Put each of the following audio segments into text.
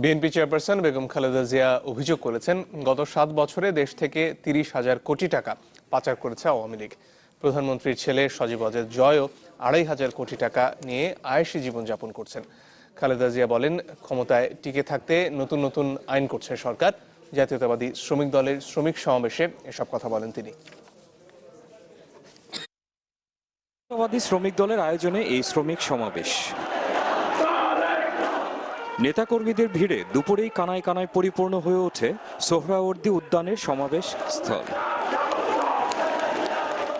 BNP chairperson Begum Khaleda Zia অভিযোগ করেছেন, গত সাত বছরে দেশ থেকে তিরিশ হাজার কোটি টাকা পাচার করেছে আওয়ামী লীগ। প্রধানমন্ত্রীর ছেলে সজীব অজের জয়ও আড়াই হাজার কোটি টাকা নিয়ে আয়েসি জীবনযাপন করছেন। খালেদা জিয়া বলেন, ক্ষমতায় টিকে থাকতে নতুন নতুন আইন করছে সরকার, জাতীয়তাবাদী শ্রমিক দলের শ্রমিক সমাবেশে এসব কথা বলেন তিনি। জাতীয়তাবাদী শ্রমিক দলের আয়োজনে এই শ্রমিক সমাবেশ। নেতাকর্মীদের ভিড়ে দুপুরেই কানায় কানায় পরিপূর্ণ হয়ে ওঠে সোহরাওয়ার্দী উদ্যানের সমাবেশ স্থল।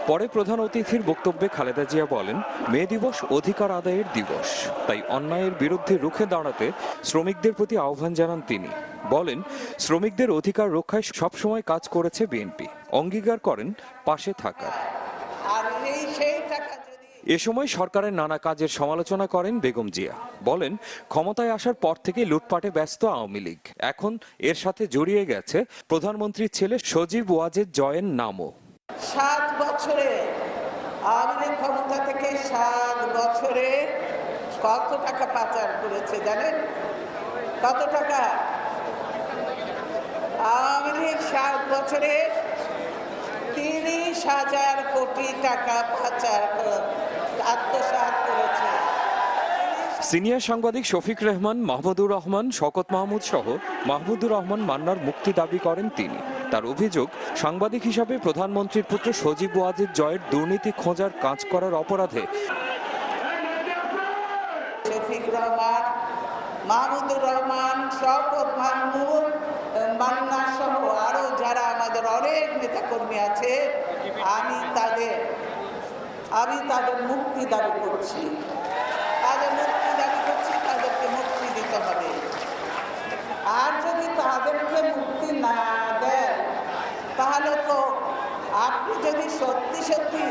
পরে প্রধান অতিথির বক্তব্যে খালেদা জিয়া বলেন, মে দিবস অধিকার আদায়ের দিবস, তাই অন্যায়ের বিরুদ্ধে রুখে দাঁড়াতে শ্রমিকদের প্রতি আহ্বান জানান তিনি। বলেন, শ্রমিকদের অধিকার রক্ষায় সবসময় কাজ করেছে বিএনপি, অঙ্গীকার করেন পাশে থাকার আর এই সেই টাকা যদি এ সময় সরকারের নানা কাজের সমালোচনা করেন বেগম জিয়া। বলেন, ক্ষমতায় আসার পর থেকে লুটপাটে ব্যস্ত আওয়ামী লীগ। এখন এর সাথে জড়িয়ে গেছে প্রধানমন্ত্রীর ছেলে সজীব ওয়াজেদ জয়ের নামও। সাত বছরে আওয়ামী লীগ ক্ষমতা থেকে সাত বছরে কত টাকা পাচার করেছে জানেন? কত টাকা? আওয়ামী লীগ সাত বছরে তিরিশ হাজার কোটি টাকা পাচার করেছে। সিনিয়র সাংবাদিক শফিক রহমান মাহমুদুর রহমান শকত মাহমুদ সহ মাহমুদুর রহমান মান্নার মুক্তি দাবি করেন তিনি। তার অভিযোগ সাংবাদিক হিসাবে প্রধানমন্ত্রীর পুত্র সজীব ওয়াজেদ জয়ের দুর্নীতি খোঁজার কাজ করার অপরাধে শফিক রহমান মাহমুদুর রহমান শওকত মাহমুদ মান্না সহ আরও যারা আমাদের অনেক নেতাকর্মী আছে আমি তাদের আমি তাদের মুক্তি দাবি করছি। তাদের মুক্তি দাবি করছি তাদেরকে মুক্তি দিতে হবে। আর যদি তাদেরকে মুক্তি না দেয় তাহলে তো আপনি যদি সত্যি সত্যি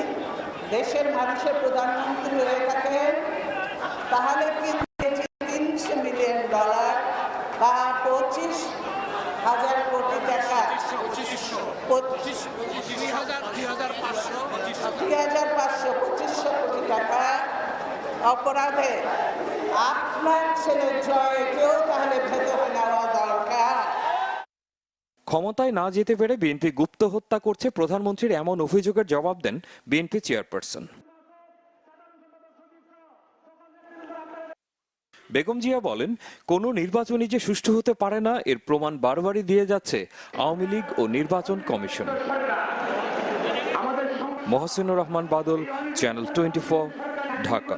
দেশের মানুষের প্রধানমন্ত্রী হয়ে থাকেন তাহলে কিন্তু তিনশো মিলিয়ন ডলার বা পঁচিশ হাজার কোটি টাকা। পঁচিশ হাজার অপরাধে আপনার ছেলে জয়কেও তাহলে ভেতরে নেওয়া দরকার। ক্ষমতায় না যেতে পেরে বিএনপি গুপ্ত হত্যা করছে প্রধানমন্ত্রীর এমন অভিযোগের জবাব দেন বিএনপি চেয়ারপারসন। বেগম জিয়া বলেন, কোনো নির্বাচনই যে সুষ্ঠু হতে পারে না, এর প্রমাণ বারবারই দিয়ে যাচ্ছে আওয়ামী লীগ ও নির্বাচন commission. Mohsinur Rahman Badal channel twenty Dhaka.